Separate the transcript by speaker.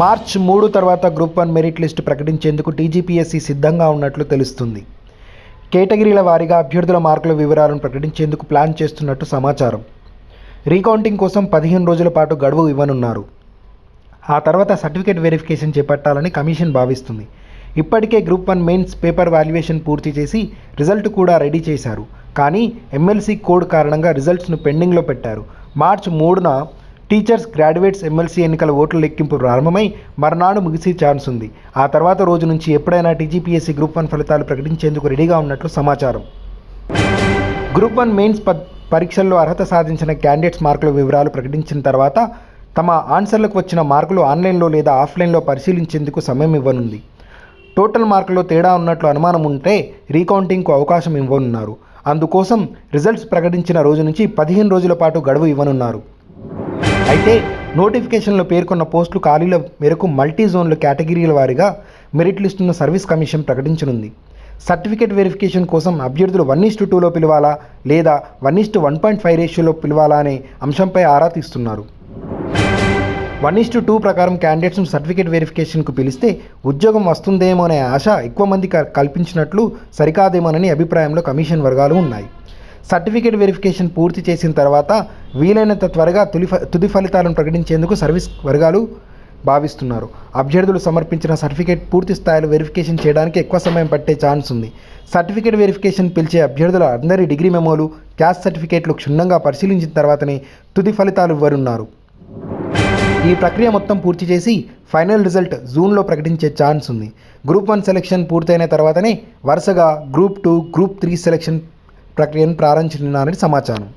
Speaker 1: March మూడు తర్వాత group one merit list ప్రకటించేందుకు టీజీపీఎస్సీ సిద్ధంగా ఉన్నట్లు తెలుస్తుంది. కేటగిరీల వారీగా అభ్యర్థుల మార్కుల వివరాలను ప్రకటించేందుకు ప్లాన్ చేస్తున్నట్టు సమాచారం. రీకౌంటింగ్ కోసం పదిహేను రోజుల పాటు గడువు ఇవ్వనున్నారు. ఆ తర్వాత సర్టిఫికేట్ వెరిఫికేషన్ చేపట్టాలని కమిషన్ భావిస్తుంది. ఇప్పటికే group one mains paper valuation పూర్తి చేసి రిజల్ట్ కూడా రెడీ చేశారు. కానీ ఎమ్మెల్సీ కోడ్ కారణంగా రిజల్ట్స్ను పెండింగ్లో పెట్టారు. మార్చ్ మూడున టీచర్స్ గ్రాడ్యుయేట్స్ ఎమ్మెల్సీ ఎన్నికల ఓట్ల లెక్కింపు ప్రారంభమై మర్నాడు ముగిసే ఛాన్స్ ఉంది. ఆ తర్వాత రోజు నుంచి ఎప్పుడైనా టీజీపీఎస్సీ గ్రూప్ వన్ ఫలితాలు ప్రకటించేందుకు రెడీగా ఉన్నట్లు సమాచారం. గ్రూప్ వన్ మెయిన్స్ పరీక్షల్లో అర్హత సాధించిన క్యాండిడేట్స్ మార్కుల వివరాలు ప్రకటించిన తర్వాత తమ ఆన్సర్లకు వచ్చిన మార్కులు ఆన్లైన్లో లేదా ఆఫ్లైన్లో పరిశీలించేందుకు సమయం ఇవ్వనుంది. టోటల్ మార్కులో తేడా ఉన్నట్లు అనుమానం ఉంటే రీకౌంటింగ్కు అవకాశం ఇవ్వనున్నారు. అందుకోసం రిజల్ట్స్ ప్రకటించిన రోజు నుంచి పదిహేను రోజుల పాటు గడువు ఇవ్వనున్నారు. అయితే నోటిఫికేషన్లో పేర్కొన్న పోస్టులు ఖాళీల మేరకు మల్టీ జోన్ల కేటగిరీల వారీగా మెరిట్ లిస్టును సర్వీస్ కమిషన్ ప్రకటించనుంది. సర్టిఫికేట్ వెరిఫికేషన్ కోసం అభ్యర్థులు వన్ ఇస్టు టూలో పిలవాలా లేదా one is to one point five రేషియోలో పిలవాలా అనే అంశంపై ఆరా తీస్తున్నారు. వన్ ఇస్టు టూ ప్రకారం క్యాండిడేట్స్ను సర్టిఫికేట్ వెరిఫికేషన్కు పిలిస్తే ఉద్యోగం వస్తుందేమో అనే ఆశ ఎక్కువ మంది క- కల్పించినట్లు సరికాదేమోనని అభిప్రాయంలో కమిషన్ వర్గాలు ఉన్నాయి. సర్టిఫికేట్ వెరిఫికేషన్ పూర్తి చేసిన తర్వాత వీలైనంత త్వరగా తులి తుది ఫలితాలను ప్రకటించేందుకు సర్వీస్ వర్గాలు భావిస్తున్నారు. అభ్యర్థులు సమర్పించిన సర్టిఫికేట్ పూర్తి స్థాయిలో వెరిఫికేషన్ చేయడానికి ఎక్కువ సమయం పట్టే ఛాన్స్ ఉంది. సర్టిఫికేట్ వెరిఫికేషన్ పిలిచే అభ్యర్థుల అందరి డిగ్రీ మెమోలు క్యాస్ట్ సర్టిఫికేట్లు క్షుణ్ణంగా పరిశీలించిన తర్వాతనే తుది ఫలితాలు ఇవ్వనున్నారు. ఈ ప్రక్రియ మొత్తం పూర్తి చేసి ఫైనల్ రిజల్ట్ జూన్లో ప్రకటించే ఛాన్స్ ఉంది. గ్రూప్ వన్ సెలెక్షన్ పూర్తయిన తర్వాతనే వరుసగా group two group three selection ప్రక్రియను ప్రారంభించనున్నారని సమాచారం.